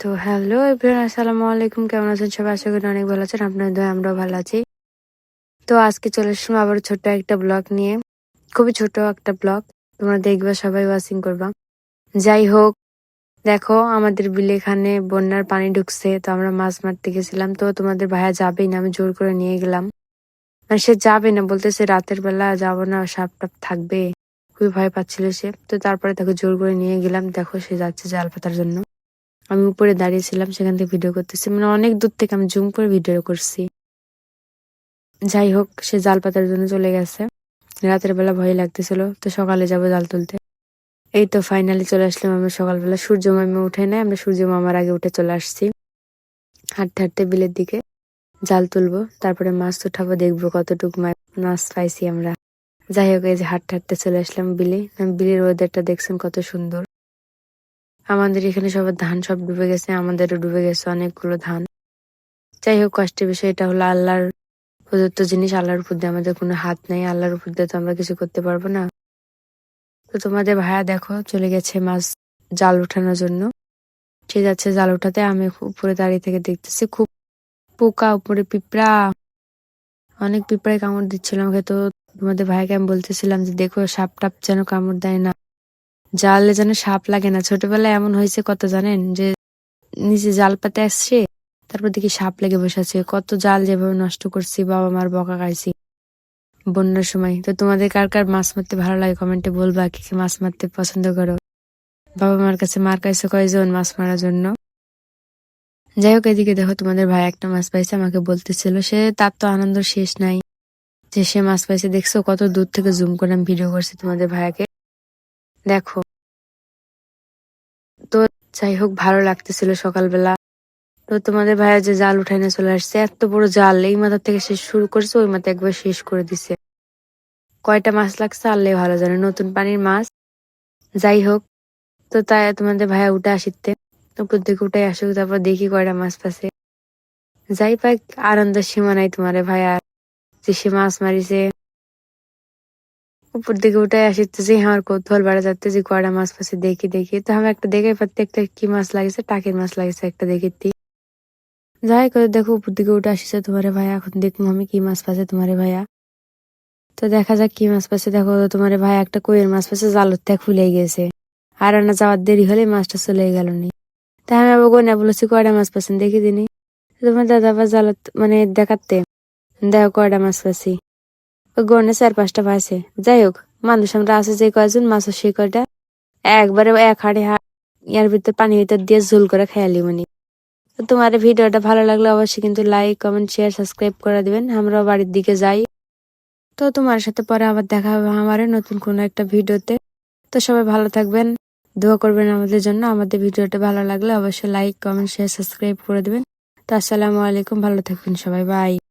তো hello everyone, আসসালামু আলাইকুম। কেমন আছেন সবাই? আশা করি অনেক ভালো আছেন। আপনার দয়, আমরাও ভালো আছি। তো আজকে চলে আসলাম আবার ছোট্ট একটা ব্লগ নিয়ে। খুবই ছোট একটা ব্লগ। তোমরা দেখবে, সবাই ওয়াচিং করবা। যাই হোক, দেখো, আমাদের বিলে এখানে বন্যার পানি ঢুকছে। তো আমরা মাছ মারতে গেছিলাম। তো তোমাদের ভাইয়া যাবেই না, আমি জোর করে নিয়ে গেলাম। মানে সে যাবে না, বলতেছে রাতের বেলা যাব না সাপ টাপ থাকবে। খুবই ভয় পাচ্ছিল সে। তো তারপরে তাকে জোর করে নিয়ে গেলাম। দেখো, সে যাচ্ছে জাল পাতার জন্য। আমি উপরে দাঁড়িয়েছিলাম, সেখান থেকে ভিডিও করতেছি। মানে অনেক দূর থেকে আমি জুম করে ভিডিও করছি। যাই হোক, সে জাল পাতার জন্য চলে গেছে। রাতের বেলা ভয় লাগতেছিল, তো সকালে যাব জাল তুলতে। এই তো ফাইনালি চলে আসলাম আমরা সকালবেলা। সূর্য মামা উঠে নেয় আমরা সূর্য মামার আগে উঠে চলে আসছি। হাঁটতে হাঁটতে বিলের দিকে জাল তুলবো, তারপরে মাছ উঠাবো, দেখব কতটুকু মাছ পাইছি আমরা। যাই হোক, এই যে হাঁটতে হাঁটতে চলে আসলাম বিলে। বিলের ওয়েদারটা দেখছেন কত সুন্দর। আমাদের এখানে সবার ধান সব ডুবে গেছে, আমাদেরও ডুবে গেছে অনেকগুলো ধান। যাই হোক, কষ্টের বিষয়, এটা হলো আল্লাহর প্রদত্ত জিনিস, আল্লাহর উপর দিয়ে আমাদের কোনো হাত নেই, আল্লাহর উপর দিয়ে তো আমরা কিছু করতে পারব না। তো তোমাদের ভাইয়া দেখো, চলে গেছে মাছ জাল উঠানোর জন্য। সে যাচ্ছে জাল উঠাতে, আমি উপরে দাঁড়িয়ে থেকে দেখতেছি, খুব পোকা, উপরে পিঁপড়া। অনেক পিঁপড়ায় কামড় দিচ্ছিল আমাকে, তো তোমাদের ভাইকে আমি বলতেছিলাম যে, দেখো সাপ টাপ যেন কামড় দেয় না। জালে যেন সাপ লাগে না। ছোটবেলায় এমন হয়েছে কত জানেন? যে নিচে জাল পাতে আসছে, তারপর দেখি সাপ লেগে বসে আছে। কত জাল যেভাবে নষ্ট করছি, বাবা মার বকা খাইছি বন্যার সময়। তো তোমাদের কার কার মাছ মারতে ভালো লাগে কমেন্টে বলবা, কি কি মাছ মারতে পছন্দ করো? বাবা মার কাছে মার কাছে কয়জন মাছ মারার জন্য? যাই হোক, এদিকে দেখো তোমাদের ভাই একটা মাছ পাইছে, আমাকে বলতেছিল, সে তার তো আনন্দ শেষ নাই। যে সে মাছ পাইছে, দেখছ কত দূর থেকে জুম করে আমি ভিডিও করছি তোমাদের ভাইয়াকে। দেখো যাই হোক, ভালো লাগতেছিল সকালবেলা। তো তোমাদের ভাইয়া যে জাল উঠাই না চলে আসছে, এত বড় জাল, এই মাথা থেকে শেষ শুরু করছে, ওই মাথা একবার শেষ করে দিছে। কয়টা মাছ লাগছে আল্লাহ ভালো জানে, নতুন পানির মাছ। যাই হোক, তো তাই তোমাদের ভাইয়া উঠে আসিতে। উপর দিকে উঠে আসুক, তারপর দেখি কয়টা মাছ পাশে যাই পাক, আনন্দের সীমা নাই তোমার ভাইয়া, যে সে মাছ মারিছে। উপর দিকে উঠে আসিতেছি আমার কৌতূহল বাড়া যাচ্ছে কয়টা মাছ পাশে দেখি দেখি। তো আমি একটা দেখে পাচ্ছি, একটা কি মাছ লাগেছে, টাকের মাছ লাগেছে, একটা দেখি যাই করে দেখো উপর দিকে উঠে আসিছে তোমারে ভাইয়া, এখন দেখব আমি কি মাছ পাচ্ছে তোমারে ভাইয়া। তো দেখা যাক কি মাছ পাচ্ছে দেখো, তোমারে ভাই একটা কইয়ের মাছ পাচ্ছে জালত থেকে খুলে গেছে। আর না যাওয়ার দেরি হলে মাছটা চলে গেল নি। তাই আমি আবার গয়না বলেছি কয়টা মাছ পাচ্ছেন দেখি দিনি। তোমার দাদা আবার জালত মানে দেখাতে। দেখো কয়টা মাছ পাচ্ছি গনে চার পাঁচটা পাইছে যাই হোক, মানুষ আমরা আছে যে কয়জন, মাছ সেই কয়টা। একবারে এক হাড়ে ইয়ার ভিতর পানির ভিতর দিয়ে ঝোল করে খেয়ালি মানে তোমার ভিডিওটা ভালো লাগলে অবশ্যই কিন্তু লাইক কমেন্ট শেয়ার সাবস্ক্রাইব করে দিবেন। আমরাও বাড়ির দিকে যাই। তো তোমার সাথে পরে আবার দেখা হবে আমার নতুন কোনো একটা ভিডিওতে। তো সবাই ভালো থাকবেন, দোয়া করবেন আমাদের জন্য। আমাদের ভিডিওটা ভালো লাগলে অবশ্যই লাইক কমেন্ট শেয়ার সাবস্ক্রাইব করে দেবেন। তো আসসালামু আলাইকুম, ভালো থাকবেন সবাই বাই